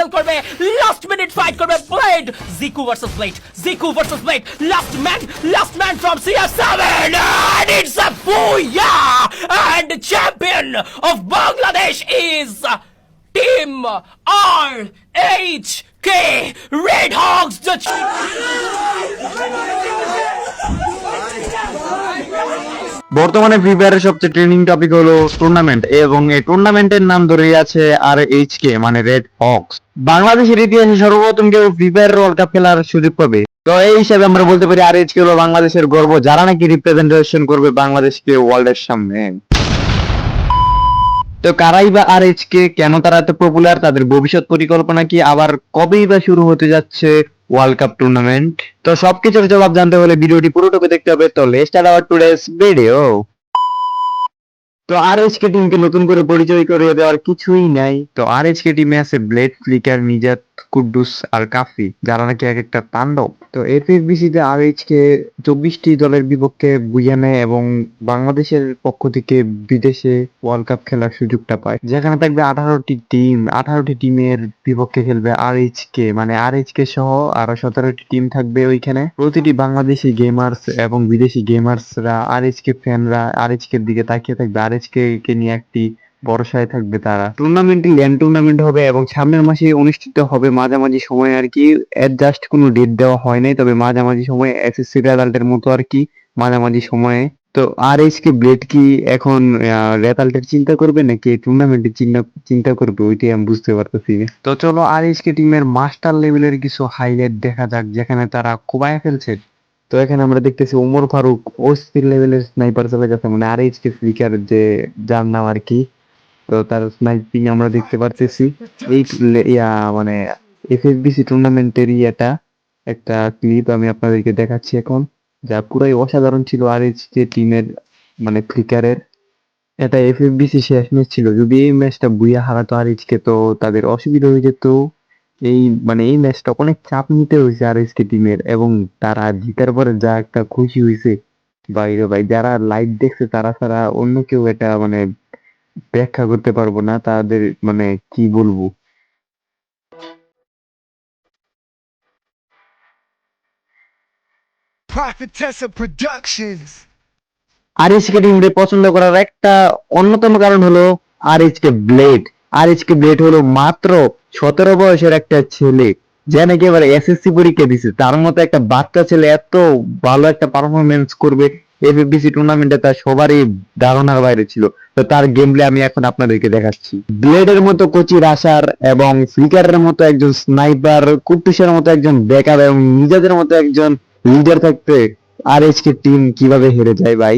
Battle করবে last minute fight করবে blade জিকু versus blade Jiku versus blade last man last man from CR7 and it's a booyah and the champion of Bangladesh is Team RHK Red Hogs the বর্তমানে free ফায়ারের সবচেয়ে trending topic হলো tournament এবং এই টুর্নামেন্টের নাম ধরে আছে আর এইচ কে মানে রেড হক্স বাংলাদেশের ইতিহাসে সর্বপ্রথম কেউ ফ্রি ফায়ার ওয়ার্ল্ড কাপ খেলার সুযোগ পাবে। তো এই হিসাবে আমরা বলতে পারি আর এইচ কে হলো বাংলাদেশের গর্ব। যারা নাকি রিপ্রেজেন্টেশন করবে বাংলাদেশকে ওয়ার্ল্ডের সামনে। তো কারাই বা আর এইচ কে কেন তারা এত পপুলার তাদের ভবিষ্যৎ পরিকল্পনা কি আবার কবেই বা শুরু হতে যাচ্ছে? ওয়ার্ল্ড কাপ টুর্নামেন্ট তো সবকিছুর জবাব জানতে হলে ভিডিওটি পুরোটুকু দেখতে হবে। তো let's start our today's video তো আর এইচ কে টিমকে নতুন করে পরিচয় করিয়ে দেওয়ার কিছুই নাই। তো আর এইচ কে টিমে আছে ব্লেড ফ্লিকার নিজাত কুদ্দুস আর কাফি, যারা নাকি এক একটা তাণ্ডব। তো এফএফবিসি তে আর এইচ কে চব্বিশটি দলের বিপক্ষে বুঝে এবং বাংলাদেশের পক্ষ থেকে বিদেশে ওয়ার্ল্ড কাপ খেলার সুযোগটা পায়। যেখানে থাকবে আঠারোটি টিম আঠারোটি টিমের বিপক্ষে খেলবে আর কে মানে আর কে সহ আরও সতেরোটি টিম থাকবে ওইখানে। প্রতিটি বাংলাদেশি গেমার্স এবং বিদেশি গেমার্সরা আর কে ফ্যানরা আর কে দিকে তাকিয়ে থাকবে। আর কে নিয়ে একটি ভরসায় থাকবে তারা। টুর্নামেন্টটি ল্যান্ড টুর্নামেন্ট হবে এবং সামনের মাসে অনুষ্ঠিত হবে মাঝামাঝি সময় আর কি। এর জাস্ট কোনো ডেট দেওয়া হয় নাই, তবে মাঝামাঝি সময়ে এসএসসি রেজাল্টের মতো আর কি মাঝামাঝি সময়ে। তো আর এইচ কে ব্লেড কি এখন রেজাল্টের চিন্তা করবে নাকি টুর্নামেন্টের চিন্তা চিন্তা করবে? ওইটাই আমি বুঝতে পারতেছি। তো চলো আর এইচ কে টিমের মাস্টার লেভেলের কিছু হাইলাইট দেখা যাক, যেখানে তারা কোবায় ফেলছে। তো এখানে আমরা দেখতেছি ওমর ফারুক, অস্থির লেভেলের স্নাইপার চলে গেছে। মানে আর এইচ কে ফ্লিকার যে, যার নাম আর কি? তো তার স্নাইপিং আমরা দেখতে পারতেছি। এই ইয়া মানে এফএফবিসি টুর্নামেন্টেরই এটা একটা ক্লিপ আমি আপনাদেরকে দেখাচ্ছি এখন, যা পুরাই অসাধারণ ছিল আর কে টিমের মানে ফ্লিকারের এটা এফএফবিসি শেষ ম্যাচ ছিল। যদি এই ম্যাচটা বুইয়া হারাতো আর এইচ কে তো তাদের অসুবিধা হয়ে যেত। এই মানে এই ম্যাচটা অনেক চাপ নিতে হয়েছে আর এইচ কে টিমের এবং তারা জিতার পরে যা একটা খুশি হয়েছে। বাইরে, ভাই, যারা লাইভ দেখছে, তারা ছাড়া অন্য কেউ এটা মানে ব্যাখ্যা করতে পারব না তাদের মানে কি বলব? আর এইচ কে টিমকে পছন্দ করার একটা অন্যতম কারণ হলো R H blade R H blade হলো মাত্র সতেরো বয়সের একটা ছেলে যে নাকি এবার এসএসসি পরীক্ষা দিছে। তার মতো একটা বাচ্চা ছেলে এত ভালো একটা পারফরমেন্স করবে। এফএফবিসি টুর্নামেন্টে তার সবারই ধারণার বাইরে ছিল। তো তার গেম প্লে আমি এখন আপনাদেরকে দেখাচ্ছি। ব্লেডের মতো কোচির আসার এবং ফ্লিকারের মতো একজন স্নাইপার কুট্টুসের মতো একজন ব্যাকআপ এবং নিজেদের মতো একজন লিডার থাকতে আর কে টিম কীভাবে হেরে যায় ভাই?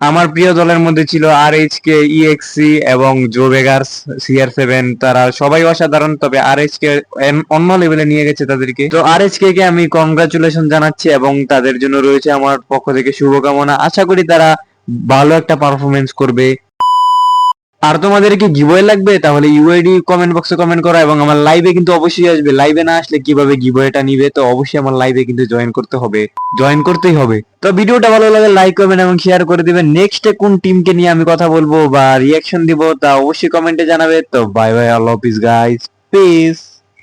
আমার প্রিয় দলের মধ্যে ছিল আর এইচ কে ইএক্সি এবং জো বেগার্স সিআর সেভেন তারা সবাই অসাধারণ, তবে আর এইচ কে অন্য লেভেলে নিয়ে গেছে তাদেরকে। তো আর এইচ কে কে আমি কংগ্রাচুলেশন জানাচ্ছি এবং তাদের জন্য রয়েছে আমার পক্ষ থেকে শুভকামনা। আশা করি তারা ভালো একটা পারফরমেন্স করবে। আর তোমাদের কি গিভওয়ে লাগবে, তাহলে ইউআইডি কমেন্ট বক্সে কমেন্ট করা এবং আমার লাইভে কিন্তু অবশ্যই আসবে। লাইভে না আসলে কীভাবে গিভওয়েটা নিবে, তো অবশ্যই আমার লাইভে কিন্তু জয়েন করতে হবে। জয়েন করতেই হবে। তো ভিডিওটা ভালো লাগে লাইক করবেন এবং শেয়ার করে দিবেন। নেক্সটে কোন টিমকে নিয়ে আমি কথা বলব বা রিয়াকশন দিব, তা অবশ্যই কমেন্টে জানাবে। তো বাই বাই আল্লাহ হাফিজ গাইস পিস